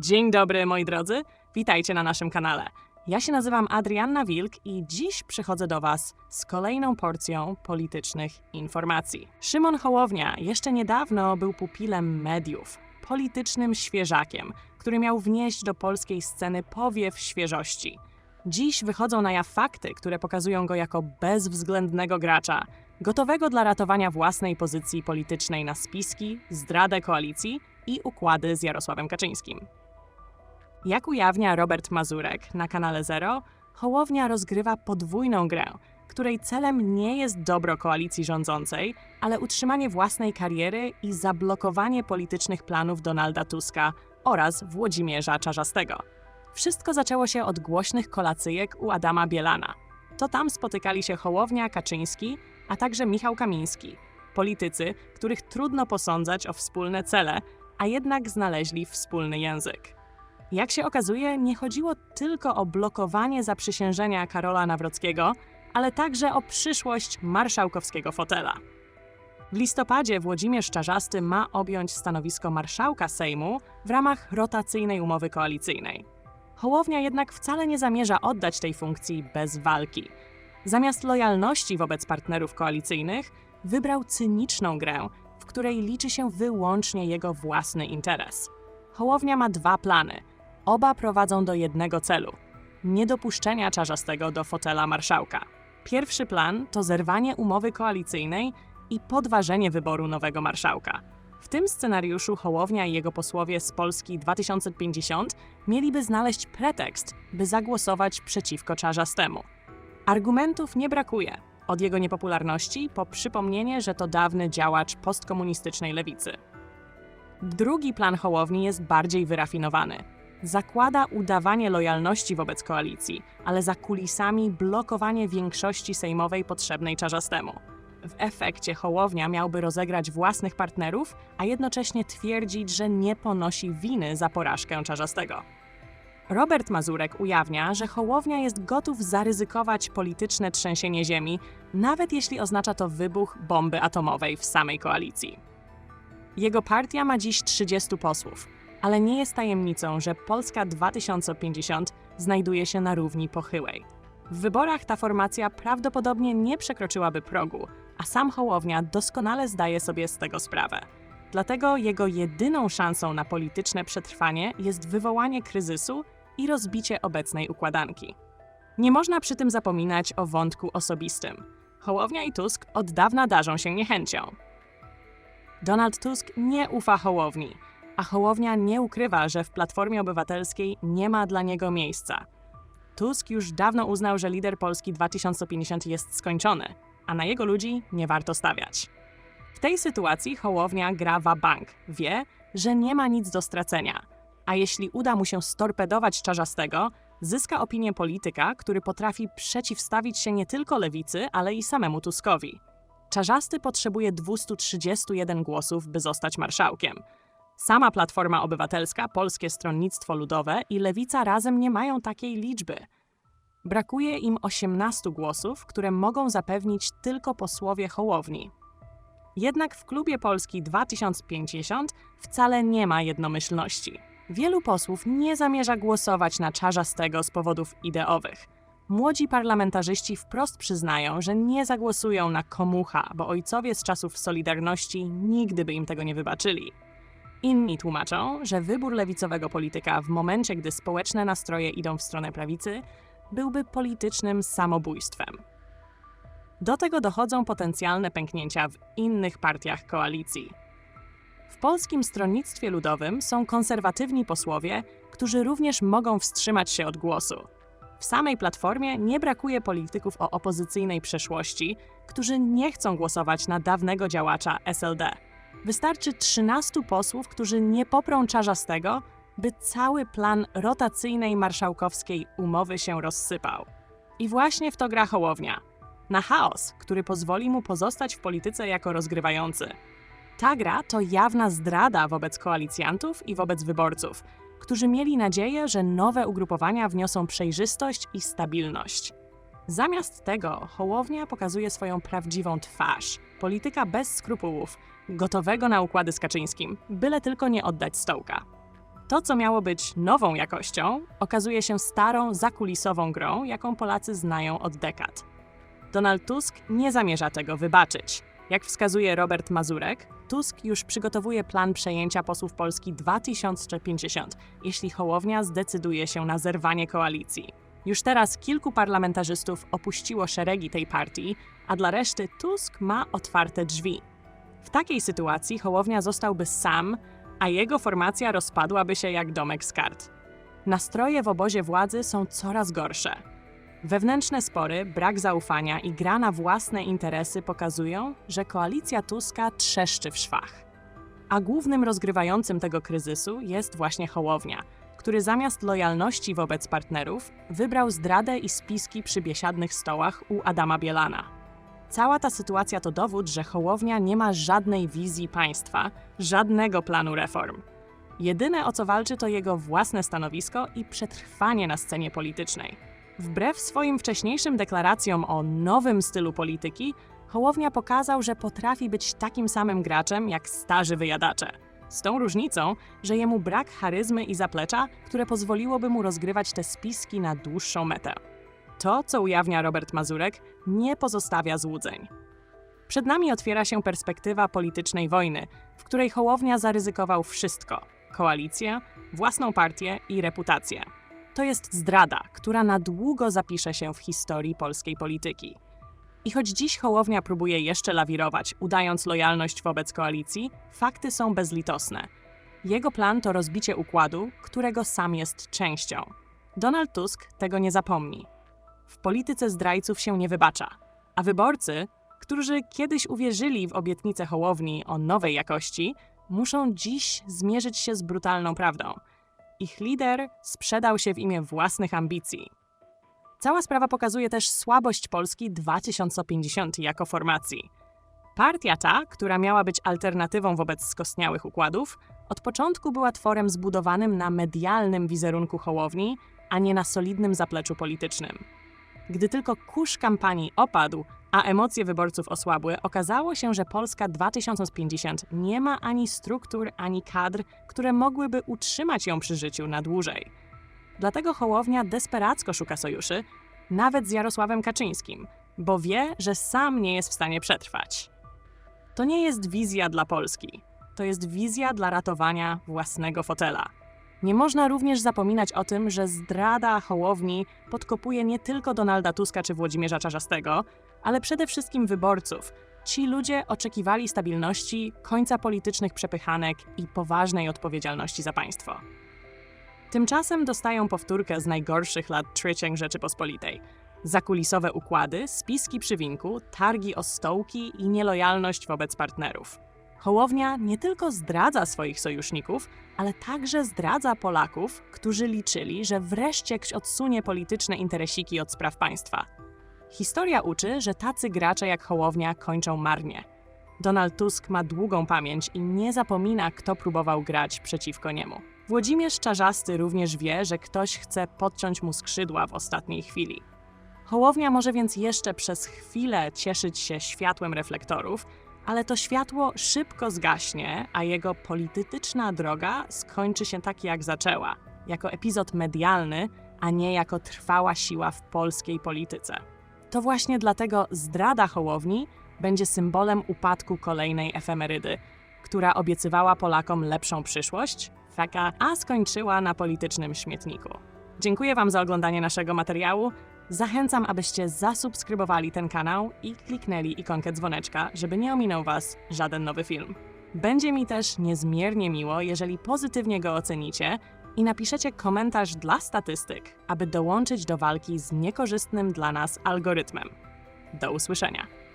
Dzień dobry, moi drodzy. Witajcie na naszym kanale. Ja się nazywam Adrianna Wilk i dziś przychodzę do Was z kolejną porcją politycznych informacji. Szymon Hołownia jeszcze niedawno był pupilem mediów, politycznym świeżakiem, który miał wnieść do polskiej sceny powiew świeżości. Dziś wychodzą na jaw fakty, które pokazują go jako bezwzględnego gracza, gotowego dla ratowania własnej pozycji politycznej na spiski, zdradę koalicji i układy z Jarosławem Kaczyńskim. Jak ujawnia Robert Mazurek na kanale Zero, Hołownia rozgrywa podwójną grę, której celem nie jest dobro koalicji rządzącej, ale utrzymanie własnej kariery i zablokowanie politycznych planów Donalda Tuska oraz Włodzimierza Czarzastego. Wszystko zaczęło się od głośnych kolacyjek u Adama Bielana. To tam spotykali się Hołownia, Kaczyński, a także Michał Kamiński, politycy, których trudno posądzać o wspólne cele, a jednak znaleźli wspólny język. Jak się okazuje, nie chodziło tylko o blokowanie zaprzysiężenia Karola Nawrockiego, ale także o przyszłość marszałkowskiego fotela. W listopadzie Włodzimierz Czarzasty ma objąć stanowisko marszałka Sejmu w ramach rotacyjnej umowy koalicyjnej. Hołownia jednak wcale nie zamierza oddać tej funkcji bez walki. Zamiast lojalności wobec partnerów koalicyjnych, wybrał cyniczną grę, w której liczy się wyłącznie jego własny interes. Hołownia ma dwa plany. Oba prowadzą do jednego celu niedopuszczenia czarzastego do fotela marszałka. Pierwszy plan to zerwanie umowy koalicyjnej i podważenie wyboru nowego marszałka. W tym scenariuszu Hołownia i jego posłowie z Polski 2050 mieliby znaleźć pretekst, by zagłosować przeciwko czarzastemu. Argumentów nie brakuje. Od jego niepopularności po przypomnienie, że to dawny działacz postkomunistycznej lewicy. Drugi plan Hołowni jest bardziej wyrafinowany. Zakłada udawanie lojalności wobec koalicji, ale za kulisami blokowanie większości sejmowej potrzebnej czarzastemu. W efekcie Hołownia miałby rozegrać własnych partnerów, a jednocześnie twierdzić, że nie ponosi winy za porażkę czarzastego. Robert Mazurek ujawnia, że Hołownia jest gotów zaryzykować polityczne trzęsienie ziemi, nawet jeśli oznacza to wybuch bomby atomowej w samej koalicji. Jego partia ma dziś 30 posłów, ale nie jest tajemnicą, że Polska 2050 znajduje się na równi pochyłej. W wyborach ta formacja prawdopodobnie nie przekroczyłaby progu, a sam Hołownia doskonale zdaje sobie z tego sprawę. Dlatego jego jedyną szansą na polityczne przetrwanie jest wywołanie kryzysu i rozbicie obecnej układanki. Nie można przy tym zapominać o wątku osobistym. Hołownia i Tusk od dawna darzą się niechęcią. Donald Tusk nie ufa Hołowni, a Hołownia nie ukrywa, że w Platformie Obywatelskiej nie ma dla niego miejsca. Tusk już dawno uznał, że lider Polski 2050 jest skończony, a na jego ludzi nie warto stawiać. W tej sytuacji Hołownia gra bank, wie, że nie ma nic do stracenia, a jeśli uda mu się storpedować Czarzastego, zyska opinię polityka, który potrafi przeciwstawić się nie tylko lewicy, ale i samemu Tuskowi. Czarzasty potrzebuje 231 głosów, by zostać marszałkiem. Sama Platforma Obywatelska, Polskie Stronnictwo Ludowe i Lewica razem nie mają takiej liczby. Brakuje im 18 głosów, które mogą zapewnić tylko posłowie Hołowni. Jednak w klubie Polski 2050 wcale nie ma jednomyślności. Wielu posłów nie zamierza głosować na Czarzastego z powodów ideowych. Młodzi parlamentarzyści wprost przyznają, że nie zagłosują na komucha, bo ojcowie z czasów Solidarności nigdy by im tego nie wybaczyli. Inni tłumaczą, że wybór lewicowego polityka w momencie, gdy społeczne nastroje idą w stronę prawicy, byłby politycznym samobójstwem. Do tego dochodzą potencjalne pęknięcia w innych partiach koalicji. W Polskim Stronnictwie Ludowym są konserwatywni posłowie, którzy również mogą wstrzymać się od głosu. W samej platformie nie brakuje polityków o opozycyjnej przeszłości, którzy nie chcą głosować na dawnego działacza SLD. Wystarczy 13 posłów, którzy nie poprą czarzastego, by cały plan rotacyjnej marszałkowskiej umowy się rozsypał. I właśnie w to gra Hołownia. Na chaos, który pozwoli mu pozostać w polityce jako rozgrywający. Ta gra to jawna zdrada wobec koalicjantów i wobec wyborców, którzy mieli nadzieję, że nowe ugrupowania wniosą przejrzystość i stabilność. Zamiast tego Hołownia pokazuje swoją prawdziwą twarz polityka bez skrupułów, gotowego na układy z Kaczyńskim, byle tylko nie oddać stołka. To, co miało być nową jakością, okazuje się starą, zakulisową grą, jaką Polacy znają od dekad. Donald Tusk nie zamierza tego wybaczyć. Jak wskazuje Robert Mazurek, Tusk już przygotowuje plan przejęcia posłów Polski 2050, jeśli Hołownia zdecyduje się na zerwanie koalicji. Już teraz kilku parlamentarzystów opuściło szeregi tej partii, a dla reszty Tusk ma otwarte drzwi. W takiej sytuacji Hołownia zostałby sam, a jego formacja rozpadłaby się jak domek z kart. Nastroje w obozie władzy są coraz gorsze. Wewnętrzne spory, brak zaufania i gra na własne interesy pokazują, że koalicja Tuska trzeszczy w szwach. A głównym rozgrywającym tego kryzysu jest właśnie Hołownia, który zamiast lojalności wobec partnerów wybrał zdradę i spiski przy biesiadnych stołach u Adama Bielana. Cała ta sytuacja to dowód, że Hołownia nie ma żadnej wizji państwa, żadnego planu reform. Jedyne o co walczy to jego własne stanowisko i przetrwanie na scenie politycznej. Wbrew swoim wcześniejszym deklaracjom o nowym stylu polityki, Hołownia pokazał, że potrafi być takim samym graczem jak starzy wyjadacze. Z tą różnicą, że jemu brak charyzmy i zaplecza, które pozwoliłoby mu rozgrywać te spiski na dłuższą metę. To, co ujawnia Robert Mazurek, nie pozostawia złudzeń. Przed nami otwiera się perspektywa politycznej wojny, w której Hołownia zaryzykował wszystko: koalicję, własną partię i reputację. To jest zdrada, która na długo zapisze się w historii polskiej polityki. I choć dziś Hołownia próbuje jeszcze lawirować, udając lojalność wobec koalicji, fakty są bezlitosne. Jego plan to rozbicie układu, którego sam jest częścią. Donald Tusk tego nie zapomni. W polityce zdrajców się nie wybacza, a wyborcy, którzy kiedyś uwierzyli w obietnicę Hołowni o nowej jakości, muszą dziś zmierzyć się z brutalną prawdą. Ich lider sprzedał się w imię własnych ambicji. Cała sprawa pokazuje też słabość Polski 2050 jako formacji. Partia ta, która miała być alternatywą wobec skostniałych układów, od początku była tworem zbudowanym na medialnym wizerunku Hołowni, a nie na solidnym zapleczu politycznym. Gdy tylko kurz kampanii opadł, a emocje wyborców osłabły, okazało się, że Polska 2050 nie ma ani struktur, ani kadr, które mogłyby utrzymać ją przy życiu na dłużej. Dlatego Hołownia desperacko szuka sojuszy, nawet z Jarosławem Kaczyńskim, bo wie, że sam nie jest w stanie przetrwać. To nie jest wizja dla Polski, to jest wizja dla ratowania własnego fotela. Nie można również zapominać o tym, że zdrada Hołowni podkopuje nie tylko Donalda Tuska czy Włodzimierza Czarzastego, ale przede wszystkim wyborców. Ci ludzie oczekiwali stabilności, końca politycznych przepychanek i poważnej odpowiedzialności za państwo. Tymczasem dostają powtórkę z najgorszych lat trzeciej Rzeczypospolitej. Zakulisowe układy, spiski przy winku, targi o stołki i nielojalność wobec partnerów. Hołownia nie tylko zdradza swoich sojuszników, ale także zdradza Polaków, którzy liczyli, że wreszcie ktoś odsunie polityczne interesiki od spraw państwa. Historia uczy, że tacy gracze jak Hołownia kończą marnie. Donald Tusk ma długą pamięć i nie zapomina, kto próbował grać przeciwko niemu. Włodzimierz Czarzasty również wie, że ktoś chce podciąć mu skrzydła w ostatniej chwili. Hołownia może więc jeszcze przez chwilę cieszyć się światłem reflektorów, ale to światło szybko zgaśnie, a jego polityczna droga skończy się tak, jak zaczęła jako epizod medialny, a nie jako trwała siła w polskiej polityce. To właśnie dlatego zdrada Hołowni będzie symbolem upadku kolejnej efemerydy, która obiecywała Polakom lepszą przyszłość, feka, a skończyła na politycznym śmietniku. Dziękuję Wam za oglądanie naszego materiału. Zachęcam, abyście zasubskrybowali ten kanał i kliknęli ikonkę dzwoneczka, żeby nie ominął Was żaden nowy film. Będzie mi też niezmiernie miło, jeżeli pozytywnie go ocenicie i napiszecie komentarz dla statystyk, aby dołączyć do walki z niekorzystnym dla nas algorytmem. Do usłyszenia.